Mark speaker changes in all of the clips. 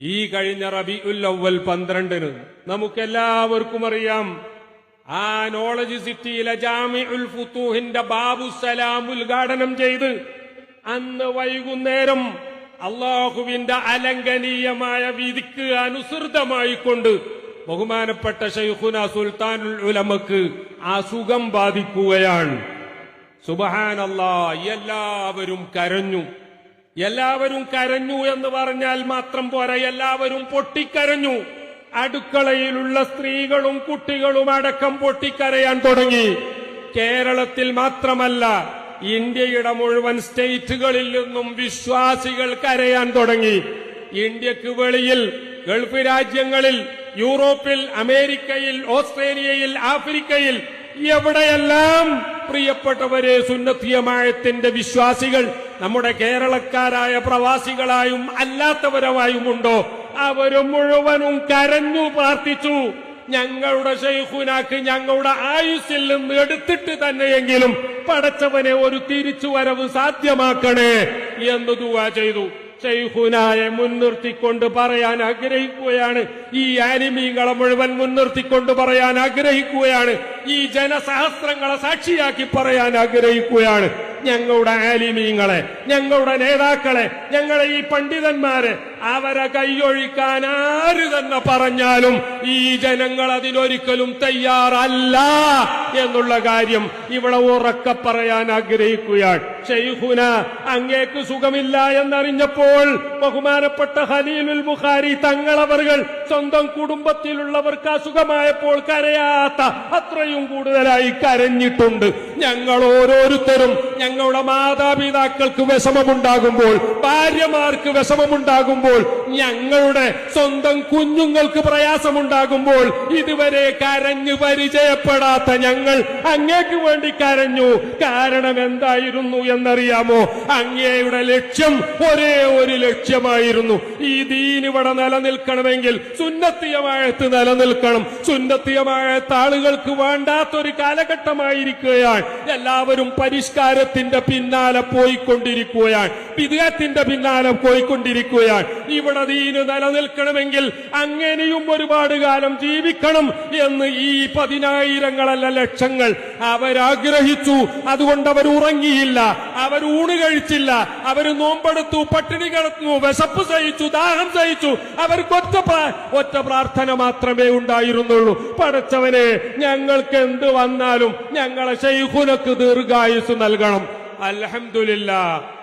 Speaker 1: ഈ കഴിഞ്ഞ റബി ഉല്ലവൽ പന്ത്രണ്ടിന് നമുക്കെല്ലാവർക്കും അറിയാം ആ നോളജ് സിറ്റിയിലെ ജാമി ഉൽ ഫുത്തൂഹിന്റെ ബാബു സലാം ഉദ്ഘാടനം ചെയ്ത് അന്ന് വൈകുന്നേരം അള്ളാഹുവിന്റെ അലംഘനീയമായ വിധിക്ക് അനുസൃതമായിക്കൊണ്ട് ബഹുമാനപ്പെട്ട ഷെയ്ഖുന സുൽത്താനുൽ ഉലമക്ക് അസുഖം ബാധിക്കുകയാണ്. സുബഹാനല്ലാ എല്ലാവരും കരഞ്ഞു. എല്ലാവരും കരഞ്ഞു എന്ന് പറഞ്ഞാൽ മാത്രം പോരാ. എല്ലാവരും പൊട്ടിക്കരഞ്ഞു. അടുക്കളയിലുള്ള സ്ത്രീകളും കുട്ടികളും അടക്കം പൊട്ടിക്കരയാൻ തുടങ്ങി. കേരളത്തിൽ മാത്രമല്ല ഇന്ത്യയുടെ മുഴുവൻ സ്റ്റേറ്റുകളിൽ നിന്നും വിശ്വാസികൾ കരയാൻ തുടങ്ങി. ഇന്ത്യയ്ക്ക് വെളിയിൽ ഗൾഫ് രാജ്യങ്ങളിൽ യൂറോപ്പിൽ അമേരിക്കയിൽ ഓസ്ട്രേലിയയിൽ ആഫ്രിക്കയിൽ എവിടെയെല്ലാം പ്രിയപ്പെട്ടവരെ സുന്നത്തിയമായത്തിന്റെ വിശ്വാസികൾ നമ്മുടെ കേരളക്കാരായ പ്രവാസികളായും അല്ലാത്തവരുമായുമുണ്ടോ? അവർ മുഴുവനും കരഞ്ഞു പ്രാർത്ഥിച്ചു. ഞങ്ങളുടെ ഷെയ്ഖുനാക്ക് ഞങ്ങളുടെ ആയുസ്സിൽ നിന്ന് എടുത്തിട്ട് തന്നെയെങ്കിലും പടച്ചവനെ ഒരു തിരിച്ചു വരവ് സാധ്യമാക്കണേ എന്ന് ദുവാ ചെയ്തു. ഷെയ്ഖുനായെ മുൻനിർത്തിക്കൊണ്ട് പറയാൻ ആഗ്രഹിക്കുകയാണ്. ഈ ആനിമീങ്ങളെ മുഴുവൻ മുൻനിർത്തിക്കൊണ്ട് പറയാൻ ആഗ്രഹിക്കുകയാണ്. ഈ ജനസഹസ്രങ്ങളെ സാക്ഷിയാക്കി പറയാൻ ആഗ്രഹിക്കുകയാണ്. ഞങ്ങളുടെ ആലിമീങ്ങളെ ഞങ്ങളുടെ നേതാക്കളെ ഞങ്ങളെ ഈ പണ്ഡിതന്മാരെ അവരെ കൈയൊഴിക്കാൻ ആര് തന്നെ പറഞ്ഞാലും ഈ ജനങ്ങൾ അതിനൊരിക്കലും തയ്യാറല്ല എന്നുള്ള കാര്യം ഇവിടെ ഉറക്കെ പറയാൻ ആഗ്രഹിക്കുകയാണ്. ഷെയ്ഖുന അങ്ങേക്ക് സുഖമില്ല എന്നറിഞ്ഞപ്പോൾ ബഹുമാനപ്പെട്ട ഹലീലുൽ ബുഖാരി തങ്ങളവറുകൾ സ്വന്തം കുടുംബത്തിലുള്ളവർക്ക് അസുഖമായപ്പോൾ കരയാത്ത അത്രയും കൂടുതലായി കരഞ്ഞിട്ടുണ്ട്. ഞങ്ങൾ ഓരോരുത്തരും ഞങ്ങളുടെ മാതാപിതാക്കൾക്ക് വിഷമമുണ്ടാകുമ്പോൾ ഭാര്യമാർക്ക് വിഷമമുണ്ടാകുമ്പോൾ ഞങ്ങളുടെ സ്വന്തം കുഞ്ഞുങ്ങൾക്ക് പ്രയാസമുണ്ടാകുമ്പോൾ ഇതുവരെ കരഞ്ഞു പരിചയപ്പെടാത്ത ഞങ്ങൾ അങ്ങേക്ക് വേണ്ടി കരഞ്ഞു. കാരണം എന്തായിരുന്നു എന്നറിയാമോ? അങ്ങയുടെ ലക്ഷ്യം ഒരേ ഒരു ലക്ഷ്യമായിരുന്നു. ഈ ദീനിവിടെ നിലനിൽക്കണമെങ്കിൽ സുന്നത്തിയമായത്ത് നിലനിൽക്കണം. താളുകൾക്ക് ആളുകൾക്ക് വേണ്ടാത്തൊരു കാലഘട്ടമായിരിക്കുകയാണ്. എല്ലാവരും പരിഷ്കാരത്തിന്റെ പിന്നാലെ പോയിക്കൊണ്ടിരിക്കുകയാണ്. വിദേഹത്തിന്റെ പിന്നാലെ പോയിക്കൊണ്ടിരിക്കുകയാണ്. ഇവിടെ ദീന് നിലനിൽക്കണമെങ്കിൽ അങ്ങനെയും ഒരുപാട് കാലം ജീവിക്കണം എന്ന് ഈ പതിനായിരങ്ങളല്ല ലക്ഷങ്ങൾ അവരാഗ്രഹിച്ചു. അതുകൊണ്ട് അവർ ഉറങ്ങിയില്ല. അവർ ഊണ് കഴിച്ചില്ല. അവർ നോമ്പെടുത്തു പട്ടിണി കിടന്നു വിശപ്പ് സഹിച്ചു ദാഹം സഹിച്ചു. അവർക്ക് ഒറ്റ ഒറ്റ പ്രാർത്ഥന മാത്രമേ ഉണ്ടായിരുന്നുള്ളൂ. പടച്ചവനെ ഞങ്ങൾക്ക് എന്ത് വന്നാലും ഞങ്ങളെ ശൈഖുനക്ക് ദീർഘായുസ് നൽകണം. അൽഹംദുലില്ല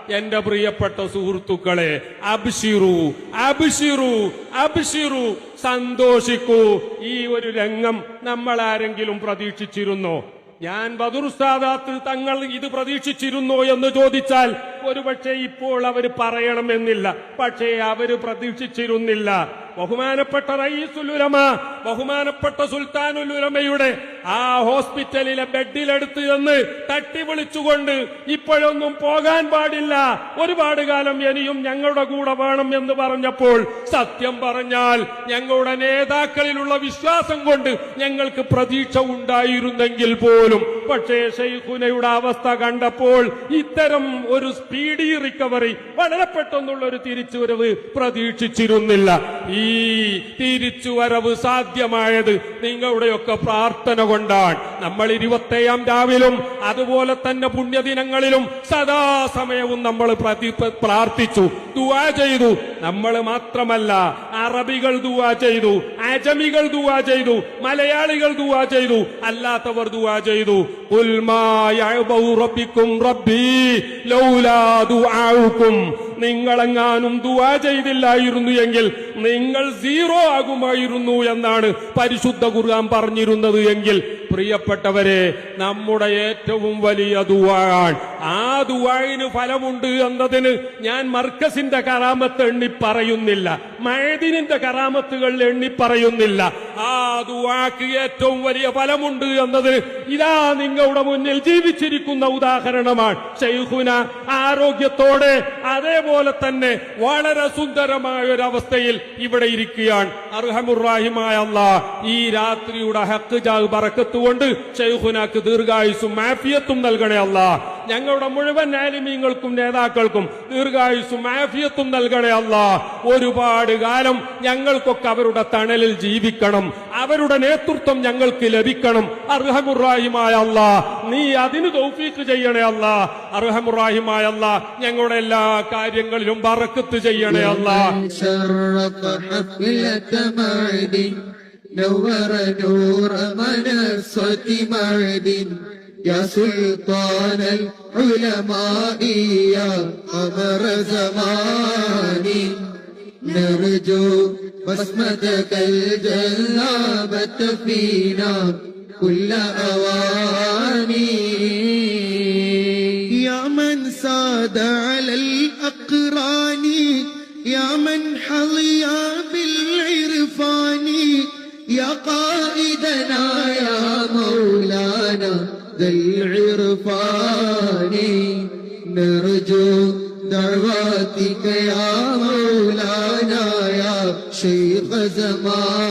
Speaker 1: എന്റെ പ്രിയപ്പെട്ട സുഹൃത്തുക്കളെ അബ്ഷിറു അബ്ഷിറു അബ്ഷിറു സന്തോഷിക്കൂ. ഈ ഒരു രംഗം നമ്മൾ ആരെങ്കിലും പ്രതീക്ഷിച്ചിരുന്നോ? ഞാൻ ബദുർസാദാത്ത് തങ്ങൾ ഇത് പ്രതീക്ഷിച്ചിരുന്നോ എന്ന് ചോദിച്ചാൽ ഒരുപക്ഷെ ഇപ്പോൾ അവർ പറയണമെന്നില്ല. പക്ഷേ അവർ പ്രതീക്ഷിച്ചിരുന്നില്ല. ബഹുമാനപ്പെട്ട റയീസുലുലമ ബഹുമാനപ്പെട്ട സുൽത്താനുലുലമയുടെ ആ ഹോസ്പിറ്റലിലെ ബെഡിലെടുത്ത് എന്ന് തട്ടി വിളിച്ചുകൊണ്ട് ഇപ്പോഴൊന്നും പോകാൻ പാടില്ല. ഒരുപാട് കാലം ഇനിയും ഞങ്ങളുടെ കൂടെ വേണം എന്ന് പറഞ്ഞപ്പോൾ സത്യം പറഞ്ഞാൽ ഞങ്ങളുടെ നേതാക്കളിലുള്ള വിശ്വാസം കൊണ്ട് ഞങ്ങൾക്ക് പ്രതീക്ഷ ഉണ്ടായിരുന്നെങ്കിൽ പോലും പക്ഷേ ഷെയ്ഖുനയുടെ അവസ്ഥ കണ്ടപ്പോൾ ഇത്തരം ഒരു സ്പീഡി റിക്കവറി വളരെ പെട്ടെന്നുള്ള ഒരു തിരിച്ചുവരവ് പ്രതീക്ഷിച്ചിരുന്നില്ല. ഈ തിരിച്ചുവരവ് സാധ്യമായത് നിങ്ങളുടെയൊക്കെ പ്രാർത്ഥന കൊണ്ടാണ്. നമ്മൾ ഇരുപത്തേഴാം രാവിലും അതുപോലെ തന്നെ പുണ്യദിനങ്ങളിലും സദാസമയവും നമ്മൾ പ്രാർത്ഥിച്ചു ദുവാ ചെയ്തു. നമ്മൾ മാത്രമല്ല അറബികൾ ദുവാ ചെയ്തു. അജമികൾ ദുവാ ചെയ്തു മലയാളികൾ ദുവാ ചെയ്തു അല്ലാത്തവർ ദുവാ ചെയ്തു. "ഖുൽ മാ യഅബഉ റബ്ബി ലൗലാ ദുആഉക്കും. നിങ്ങളെങ്ങാനും ദുവാ ചെയ്തില്ലായിരുന്നു എങ്കിൽ നിങ്ങൾ സീറോ ആകുമായിരുന്നു എന്നാണ് പരിശുദ്ധ ഖുർആൻ പറഞ്ഞിരുന്നത് എങ്കിൽ പ്രിയപ്പെട്ടവരെ നമ്മുടെ ഏറ്റവും വലിയ ദുവാൻ ആ ദുവായിന് ഫലമുണ്ട് എന്നതിന് ഞാൻ മർക്കസിന്റെ കറാമത്ത് എണ്ണി പറയുന്നില്ല മഴദിനിന്റെ കറാമത്തുകൾ എണ്ണി പറയുന്നില്ല ആ ദുവാക്ക് ഏറ്റവും വലിയ ഫലമുണ്ട് എന്നത് ഇതാ നിങ്ങളുടെ മുന്നിൽ ജീവിച്ചിരിക്കുന്ന ഉദാഹരണമാണ്. ഷെയ്ഖുന ആരോഗ്യത്തോടെ അതേപോലെ തന്നെ വളരെ സുന്ദരമായ ഒരു അവസ്ഥയിൽ ഇവിടെ ഇരിക്കുകയാണ്. അർഹമുറാഹിമായ അല്ലാ ഈ രാത്രിയുടെ ഹക്ക് ജാഗ് പറക്കത്തുകൊണ്ട് കൊണ്ട് ഷെയ്ഖുനാക്ക് ദീർഘായുസും മാഫിയത്തും നൽകണേ അല്ല ഞങ്ങളുടെ മുഴുവൻ ആലിമീങ്ങൾക്കും നേതാക്കൾക്കും ദീർഘായുസും ആഫിയത്തും നൽകണേ അല്ല ഒരുപാട് കാലം ഞങ്ങൾക്കൊക്കെ അവരുടെ തണലിൽ ജീവിക്കണം അവരുടെ നേതൃത്വം ഞങ്ങൾക്ക് ലഭിക്കണം അർഹമുറാഹിമായ അല്ല നീ അതിന് തൗഫീക്ക് ചെയ്യണേ അല്ല അർഹമുറാഹിമായ അല്ല ഞങ്ങളുടെ എല്ലാ കാര്യങ്ങളിലും ബറക്കത്ത് ചെയ്യണേ അല്ല
Speaker 2: شرف حفلة معد نور نور منصة معد يا سلطان العلماء يا قمر زمان. نرجو بسمتك الجلابة فينا كل أواني يا من ساد على الأقران يا من حظي بالعرفان. يا قائدنا ذا العرفان نرجو دعواتك يا مولانا يا شيخ زمان.